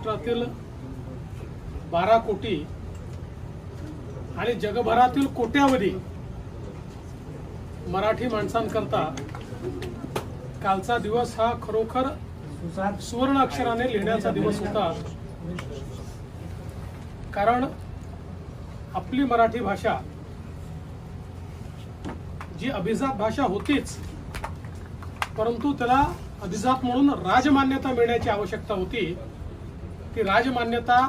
महाराष्ट्रातील बारा कोटी आणि जगभरातील कोट्यावधी मराठी माणसांकरता कालचा दिवस हा खरोखर सुवर्ण अक्षराने लिहिण्याचा दिवस होता. कारण आपली मराठी भाषा जी अभिजात भाषा होतीच परंतु त्याला अभिजात म्हणून राजमान्यता मिळण्याची आवश्यकता होती. ती राजमान्यता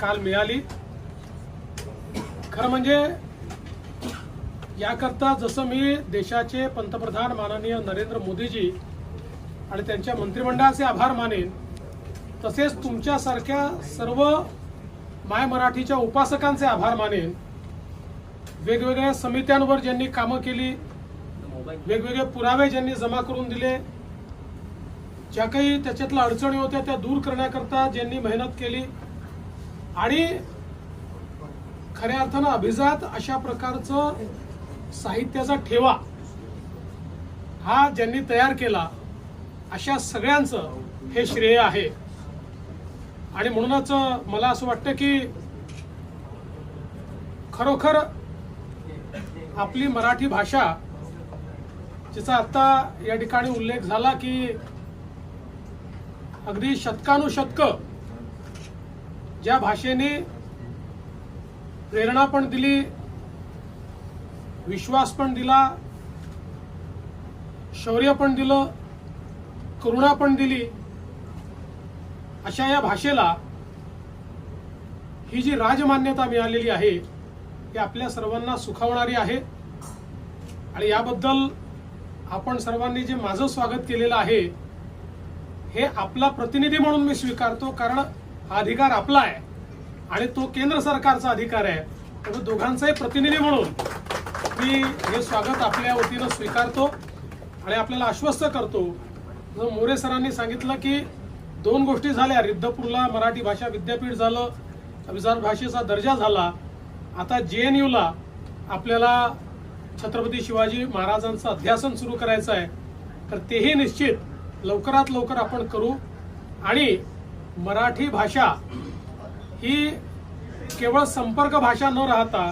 काल मिळाली. खरं म्हणजे याकरता जसं मी देशाचे पंतप्रधान माननीय नरेंद्र मोदीजी आणि त्यांच्या मंत्रिमंडळाचे आभार मानेन तसेच तुमच्यासारख्या सर्व माय मराठीच्या उपासकांचे आभार मानेन. वेगवेगळ्या समित्यांवर ज्यांनी कामं केली वेगवेगळे पुरावे ज्यांनी जमा करून दिले ज्या काही त्याच्यातल्या अडचणी होत्या त्या दूर करण्याकरता ज्यांनी मेहनत केली आणि खऱ्या अर्थानं अभिजात अशा प्रकारचं साहित्याचा ठेवा हा ज्यांनी तयार केला अशा सगळ्यांचं हे श्रेय आहे. आणि म्हणूनच मला असं वाटतं की खरोखर आपली मराठी भाषा जिचा आता या ठिकाणी उल्लेख झाला की अगदी शतकानुशतक ज्या भाषेने प्रेरणा पण दिली विश्वास पण दिला शौर्य पण दिलं करुणा पण दिली अशा या भाषेला ही जी राजमान्यता मिळालेली आहे ती आपल्या सर्वांना सुखावणारी आहे. आणि याबद्दल आपण सर्वांनी जे माझं स्वागत केलेलं आहे हे आपला प्रतिनिधी म्हणून मी स्वीकारतो कारण हा अधिकार आपला आहे आणि तो केंद्र सरकारचा अधिकार आहे. त्यामुळे दोघांचाही प्रतिनिधी म्हणून मी हे स्वागत आपल्या वतीनं स्वीकारतो आणि आपल्याला आश्वस्त करतो. मोरे सरांनी सांगितलं की दोन गोष्टी झाल्या. रिद्धपूरला मराठी भाषा विद्यापीठ झालं अभिजात भाषेचा दर्जा झाला. आता जे एन यूला आपल्याला छत्रपती शिवाजी महाराजांचं अध्यासन सुरू करायचं आहे. तर तेही निश्चित लवकरात लवकर आपण करू. आणि मराठी भाषा ही केवळ संपर्क भाषा न राहता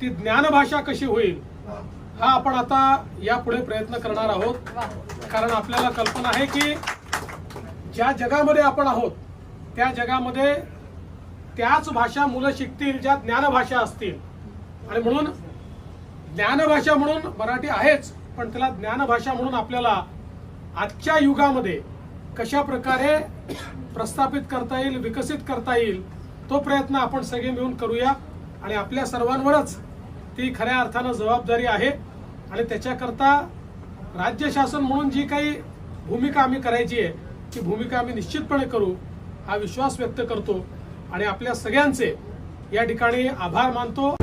ती ज्ञानभाषा कशी होईल हा आपण आता यापुढे प्रयत्न करणार आहोत. कारण आपल्याला कल्पना आहे की ज्या जगामध्ये आपण आहोत त्या जगामध्ये त्याच भाषा मुलं शिकतील ज्या ज्ञानभाषा असतील. आणि म्हणून ज्ञानभाषा म्हणून मराठी आहेच पण त्याला ज्ञानभाषा म्हणून आपल्याला आजच्या युगामध्ये कशा प्रकारे प्रस्थापित करता येईल विकसित करता येईल तो प्रयत्न आपण सगळे मिळून करूया. आणि आपल्या सर्वांवरच ती खऱ्या अर्थानं जबाबदारी आहे. आणि त्याच्याकरता राज्य शासन म्हणून जी काही भूमिका आम्ही करायची आहे ती भूमिका आम्ही निश्चितपणे करू हा विश्वास व्यक्त करतो. आणि आपल्या सगळ्यांचे या ठिकाणी आभार मानतो.